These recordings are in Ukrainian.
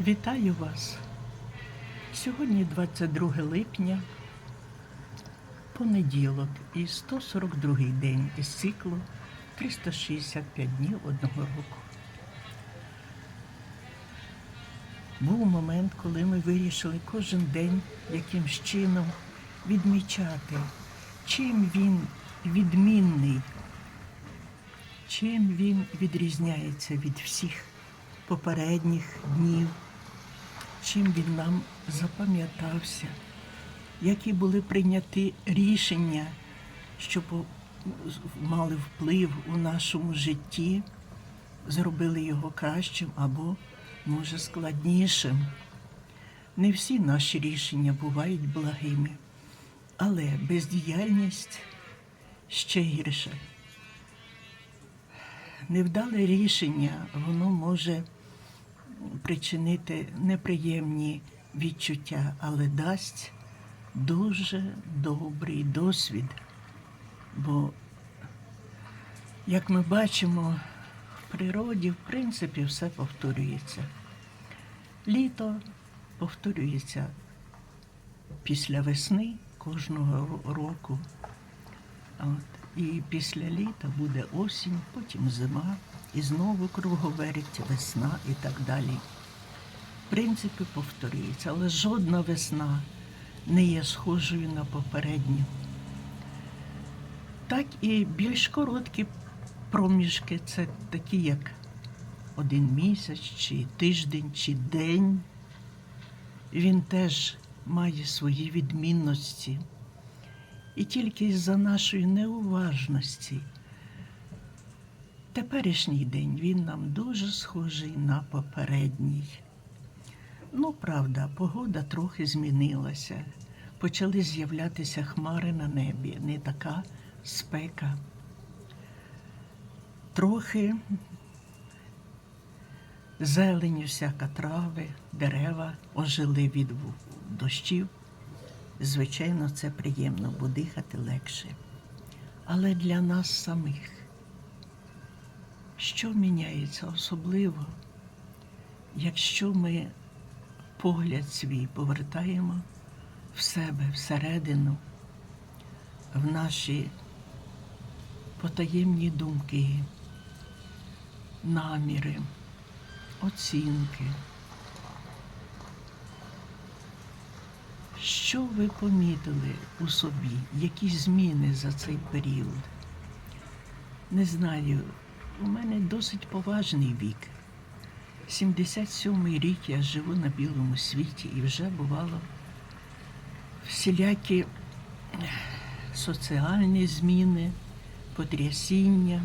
Вітаю вас. Сьогодні 22 липня, понеділок і 142 день із циклу 365 днів одного року. Був момент, коли ми вирішили кожен день якимсь чином відмічати, чим він відмінний, чим він відрізняється від всіх попередніх днів, чим він нам запам'ятався, які були прийняті рішення, що мали вплив у нашому житті, зробили його кращим або, може, складнішим. Не всі наші рішення бувають благими, але бездіяльність ще гірше. Невдале рішення воно може причинити неприємні відчуття, але дасть дуже добрий досвід. Бо, як ми бачимо, в природі, в принципі, все повторюється. Літо повторюється після весни кожного року. От. І після літа буде осінь, потім зима, і знову круговерть, весна і так далі. Принципи повторюються, але жодна весна не є схожою на попередню. Так і більш короткі проміжки це такі, як один місяць, чи тиждень, чи день. Він теж має свої відмінності. І тільки з-за нашої неуважності теперішній день він нам дуже схожий на попередній. Ну, правда, погода трохи змінилася. Почали з'являтися хмари на небі, не така спека. Трохи зелень, всяка трави, дерева ожили від дощів. Звичайно, це приємно, бо дихати легше. Але для нас самих, що міняється особливо, якщо ми погляд свій повертаємо в себе, всередину, в наші потаємні думки, наміри, оцінки. Що ви помітили у собі? Які зміни за цей період? Не знаю, у мене досить поважний вік. 77-й рік я живу на білому світі і вже бувало всілякі соціальні зміни, потрясіння.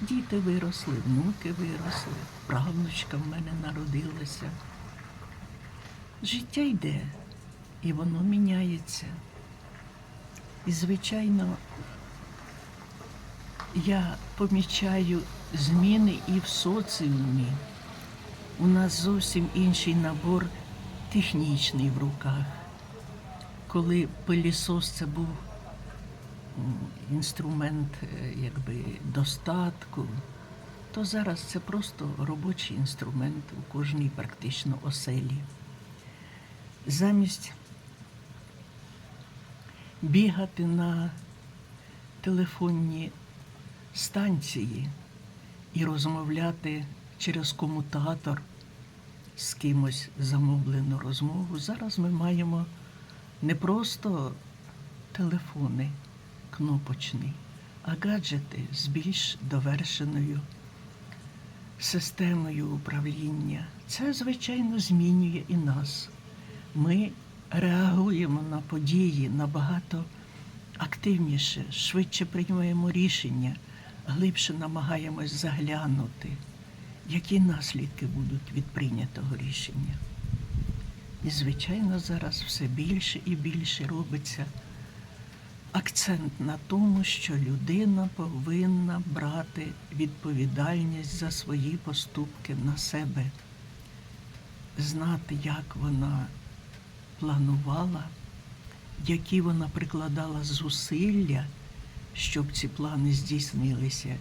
Діти виросли, внуки виросли, правнучка в мене народилася. Життя йде, і воно міняється. І, звичайно, я помічаю зміни і в соціумі. У нас зовсім інший набор технічний в руках. Коли пилісос це був інструмент е, якби, достатку, то зараз це просто робочий інструмент у кожній практично оселі. Замість бігати на телефонні станції і розмовляти через комутатор з кимось замовлену розмову. Зараз ми маємо не просто телефони кнопочні, а гаджети з більш довершеною системою управління. Це, звичайно, змінює і нас. Ми реагуємо на події набагато активніше, швидше приймаємо рішення, глибше намагаємось заглянути, які наслідки будуть від прийнятого рішення. І, звичайно, зараз все більше і більше робиться акцент на тому, що людина повинна брати відповідальність за свої поступки на себе, знати, як вона планувала, які вона прикладала зусилля, щоб ці плани здійснилися,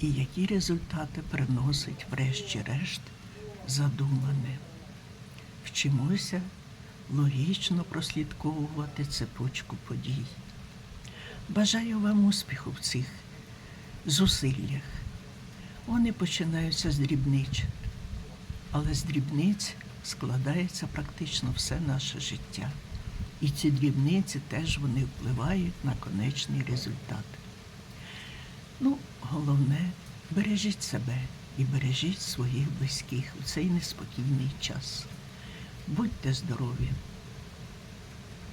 і які результати приносить, врешті-решт, задумане. Вчимося логічно прослідковувати цепочку подій. Бажаю вам успіху в цих зусиллях. Вони починаються з дрібниць, але з дрібниць складається практично все наше життя. І ці дрібниці теж вони впливають на конечний результат. Ну, головне, бережіть себе і бережіть своїх близьких у цей неспокійний час. Будьте здорові!